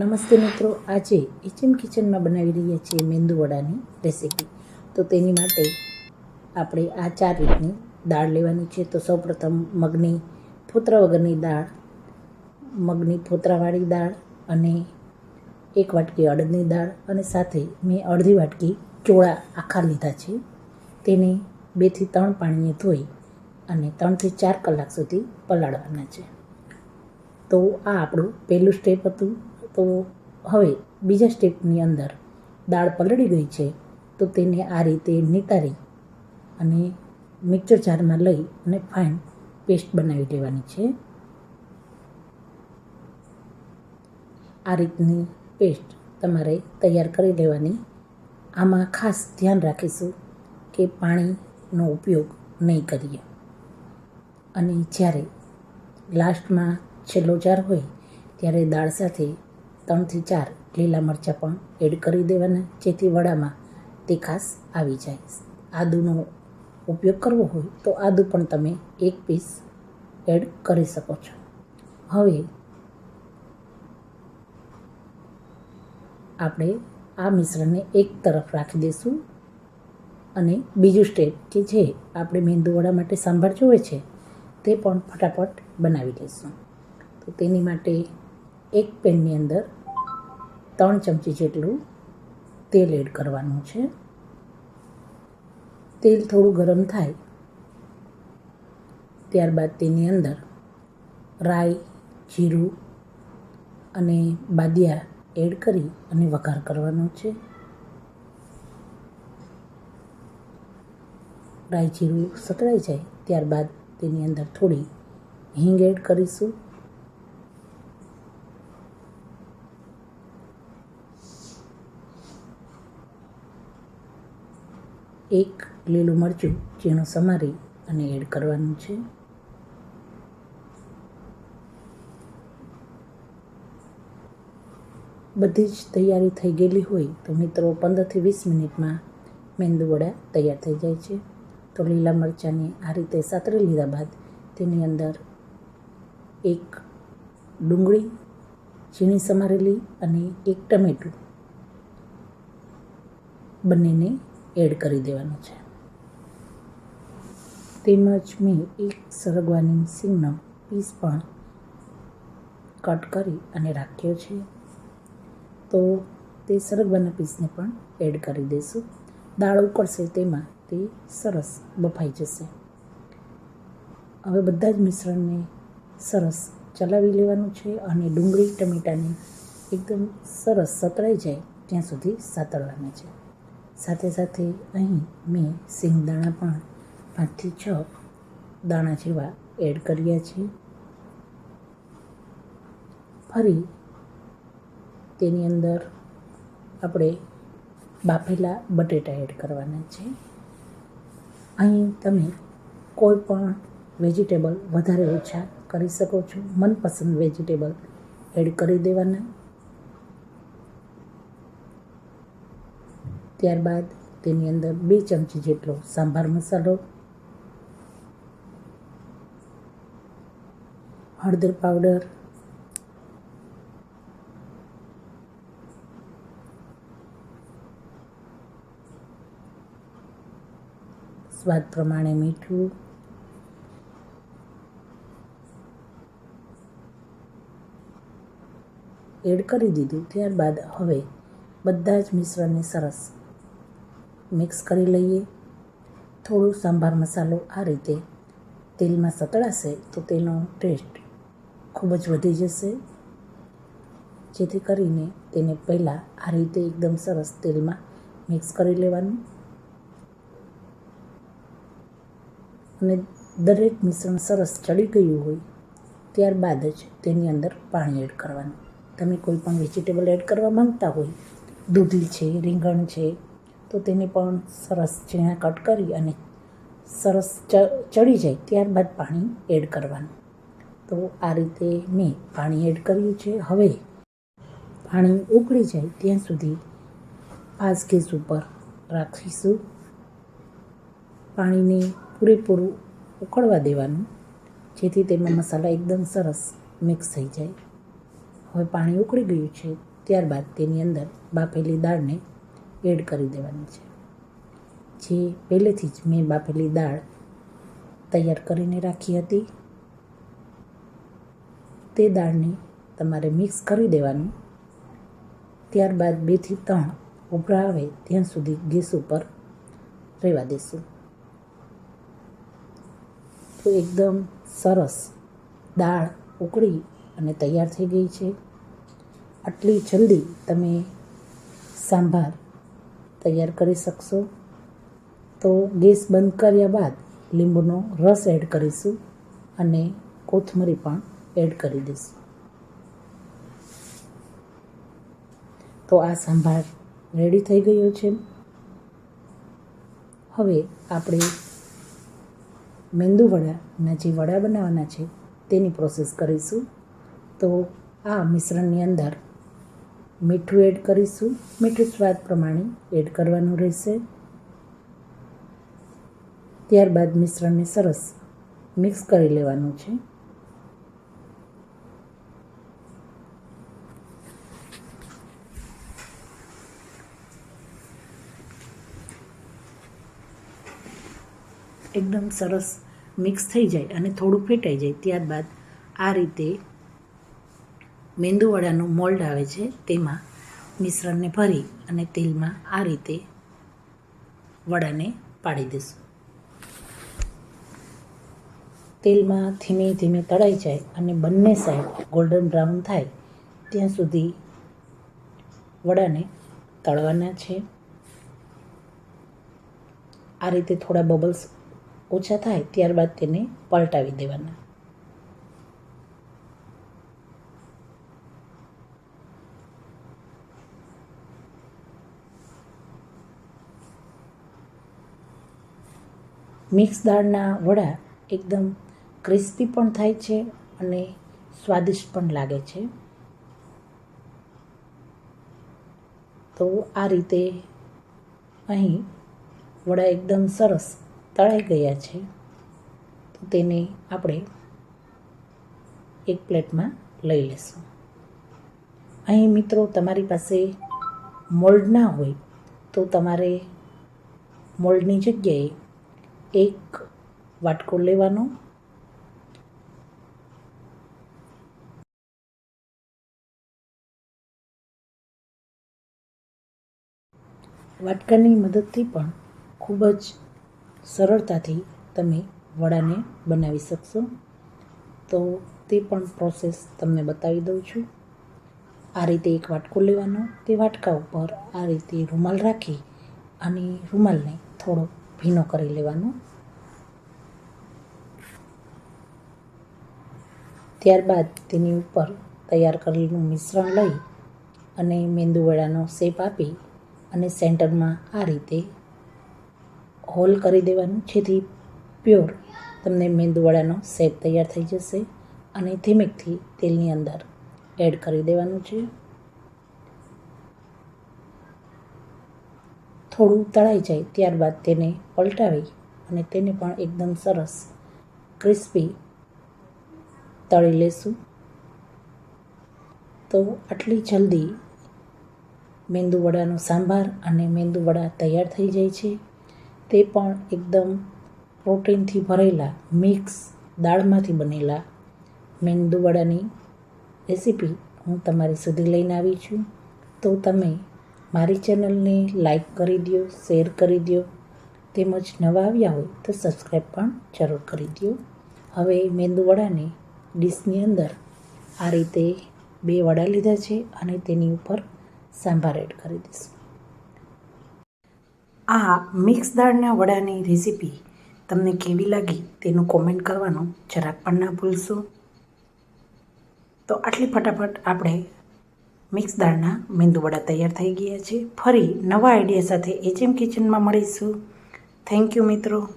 નમસ્તે મિત્રો, આજે એચએમ કિચનમાં બનાવી રહ્યા છીએ મેંદુ વડાની રેસીપી તો તેની માટે આપણે આ ચાર રીતની દાળ લેવાની છે. તો સૌપ્રથમ મગની ફોતરા વગરની દાળ, મગની ફોતરાવાળી દાળ અને એક વાટકી અડદની દાળ અને સાથે મેં અડધી વાટકી ચોળા આખા લીધા છે. તેને બેથી ત્રણ પાણીએ ધોઈ અને ત્રણથી ચાર કલાક સુધી પલાળવાના છે. તો આ આપણું પહેલું સ્ટેપ હતું. તો હવે બીજા સ્ટેપની અંદર દાળ પલળી ગઈ છે, તો તેને આ રીતે નિતારી અને મિક્સર જારમાં લઈ અને ફાઇન પેસ્ટ બનાવી લેવાની છે. આ રીતની પેસ્ટ તમારે તૈયાર કરી લેવાની. આમાં ખાસ ધ્યાન રાખીશું કે પાણીનો ઉપયોગ નહીં કરીએ. અને જ્યારે લાસ્ટમાં છેલ્લો જાર હોય, ત્યારે દાળ સાથે ત્રણથી ચાર લીલા મરચાં પણ એડ કરી દેવાના, જેથી વડામાં તે ખાસ આવી જાય. આદુનો ઉપયોગ કરવો હોય તો આદુ પણ તમે એક પીસ એડ કરી શકો છો. હવે આપણે આ મિશ્રણને એક તરફ રાખી દઈશું અને બીજું સ્ટેપ કે જે આપણે મેંદુવડા માટે સાંભાર જોવે છે, તે પણ ફટાફટ બનાવી લઈશું તો તેની માટે એક પેનની અંદર ત્રણ ચમચી જેટલું તેલ એડ કરવાનું છે. તેલ થોડું ગરમ થાય, ત્યારબાદ તેની અંદર રાઈ, જીરું અને બાદિયા એડ કરી અને વઘાર કરવાનો છે. રાઈ, જીરું સતળાઈ જાય, ત્યારબાદ તેની અંદર થોડી હિંગ એડ કરીશું. એક લીલું મરચું ઝીણું સમારી અને એડ કરવાનું છે. બધી જ તૈયારી થઈ ગયેલી હોય તો મિત્રો પંદરથી વીસ મિનિટમાં મેંદુ વડા તૈયાર થઈ જાય છે. તો લીલા મરચાંને આ રીતે સાતરી લીધા બાદ તેની અંદર એક ડુંગળી ઝીણી સમારેલી અને એક ટમેટું બંનેને એડ કરી દેવાનું છે. તેમજ મેં એક સરગવાની સિંગનો પીસ પણ કટ કરી અને રાખ્યો છે. તો તે સરગવાના પીસને પણ એડ કરી દઈશું. દાળ ઉકળશે તેમાં તે સરસ બફાઈ જશે. હવે બધા જ મિશ્રણને સરસ ચલાવી લેવાનું છે અને ડુંગળી ટમેટાને એકદમ સરસ સતરાઈ જાય ત્યાં સુધી સાતળવાના છે. સાથે સાથે અહીં મેં સિંગદાણા પણ પાંચથી છ દાણા જેવા એડ કર્યા છે. ફરી તેની અંદર આપણે બાફેલા બટેટા એડ કરવાના છે. અહીં તમે કોઈ પણ વેજીટેબલ વધારે ઓછા કરી શકો છો. મનપસંદ વેજીટેબલ એડ કરી દેવાના. ત્યારબાદ તેની અંદર બે ચમચી જેટલો સાંભાર મસાલો, હળદર પાવડર, સ્વાદ પ્રમાણે મીઠું, એડ કરી દીધું. ત્યારબાદ હવે બધા જ મિશ્રણને સરસ મિક્સ કરી લઈએ. થોડું સાંભાર મસાલો આ રીતે તેલમાં સતળાશે તો તેનો ટેસ્ટ ખૂબ જ વધી જશે. જેથી કરીને તેને પહેલાં આ રીતે એકદમ સરસ તેલમાં મિક્સ કરી લેવાનું. અને દરેક મિશ્રણ સરસ ચડી ગયું હોય ત્યારબાદ જ તેની અંદર પાણી એડ કરવાનું. તમે કોઈ પણ વેજીટેબલ એડ કરવા માંગતા હોય, દૂધી છે, રીંગણ છે તો તેને પણ સરસ ઝીણા કટ કરી અને સરસ ચડી જાય ત્યારબાદ પાણી એડ કરવાનું. તો આ રીતે મેં પાણી એડ કર્યું છે. હવે પાણી ઉકળી જાય ત્યાં સુધી ફાસ ગેસ ઉપર રાખીશું. પાણીને પૂરેપૂરું ઉકળવા દેવાનું, જેથી તેમાં મસાલા એકદમ સરસ મિક્સ થઈ જાય. હવે પાણી ઉકળી ગયું છે, ત્યારબાદ તેની અંદર બાફેલી દાળને એડ કરી દેવાની છે. જે પહેલેથી જ મેં બાફેલી દાળ તૈયાર કરીને રાખી હતી. તે દાળને તમારે મિક્સ કરી દેવાનું. ત્યારબાદ બેથી ત્રણ ઉભરા આવે ત્યાં સુધી ગેસ ઉપર રહેવા દેશું. તો એકદમ સરસ દાળ ઉકળી અને તૈયાર થઈ ગઈ છે. આટલી જલ્દી તમે સાંભાર તૈયાર કરી શકશો. તો ગેસ બંધ કર્યા બાદ લીંબુનો રસ એડ કરીશું અને કોથમરી પણ એડ કરી દઈશું. તો આ સંભાર રેડી થઈ ગયો છે. હવે આપણે મેંદુ વડાના જે વડા બનાવવાના છે તેની પ્રોસેસ કરીશું. તો આ મિશ્રણની અંદર મીઠું એડ કરીશું. મીઠું સ્વાદ પ્રમાણે એડ કરવાનું રહેશે. ત્યારબાદ મિશ્રણને સરસ મિક્સ કરી લેવાનું છે. એકદમ સરસ મિક્સ થઈ જાય અને થોડું ફેટાઈ જાય. ત્યારબાદ આ રીતે મેંદુવડાનું મોલ્ડ આવે છે, તેમાં મિશ્રણને ભરી અને તેલમાં આ રીતે વડાને પાડી દઈશું. તેલમાં ધીમે ધીમે તળાઈ જાય અને બંને સાઈડ ગોલ્ડન બ્રાઉન થાય, ત્યાં સુધી વડાને તળવાના છે. આ રીતે થોડા બબલ્સ ઓછા થાય, ત્યારબાદ તેને પલટાવી દેવાના. મિક્સ દાળના વડા એકદમ ક્રિસ્પી પણ થાય છે અને સ્વાદિષ્ટ પણ લાગે છે. તો આ રીતે અહીં વડા એકદમ સરસ તળાઈ ગયા છે. તો તેને આપણે એક પ્લેટમાં લઈ લેશું. અહીં મિત્રો તમારી પાસે મોલ્ડ ના હોય તો તમારે મોલ્ડની જગ્યાએ એક વાટકો લેવાનો. વાટકાની મદદથી પણ ખૂબ જ સરળતાથી તમે વડાને બનાવી શકશો. તો તે પણ પ્રોસેસ તમને બતાવી દઉં છું. આ રીતે એક વાટકો લેવાનો. તે વાટકા ઉપર આ રીતે રૂમાલ રાખી અને રૂમાલને થોડો ભીનો કરી લેવાનો. ત્યારબાદ તેની ઉપર તૈયાર કરેલું મિશ્રણ લઈ અને મેંદુવડાનો શેપ આપી અને સેન્ટરમાં આ રીતે હોલ કરી દેવાનું. જેથી પ્યોર તમને મેંદુવડાનો શેપ તૈયાર થઈ જશે અને ધીમેકથી તેલની અંદર એડ કરી દેવાનું છે. થોડું તળાઈ જાય ત્યારબાદ તેને પલટાવી અને તેને પણ એકદમ સરસ, ક્રિસ્પી તળી લેશું. તો આટલી જલ્દી મેંદુવડાનો સાંભાર અને મેંદુવડા તૈયાર થઈ જાય છે. તે પણ એકદમ પ્રોટીનથી ભરેલા, મિક્સ દાળમાંથી બનેલા મેંદુવડાની રેસીપી હું તમારી સુધી લઈને આવી છું. તો તમે મારી ચેનલને લાઈક કરી દો શેર કરી દો તેમજ નવા આવ્યા હોય તો સબસ્ક્રાઈબ પણ જરૂર કરી દો હવે મેંદુવડાને ડીશની અંદર આ રીતે બે વડા લીધા છે અને તેની ઉપર સાંભાર એડ કરી દઈશું. આ મિક્સ દાળના વડાની રેસીપી તમને કેવી લાગી તેનું કોમેન્ટ કરવાનું જરાક પણ ના ભૂલશો. તો આટલી ફટાફટ આપણે મિક્સ દાળના મેંદુવડા તૈયાર થઈ ગયા છે. ફરી નવા આઈડિયા સાથે એચએમ કિચનમાં મળીશું. થેન્ક યુ મિત્રો.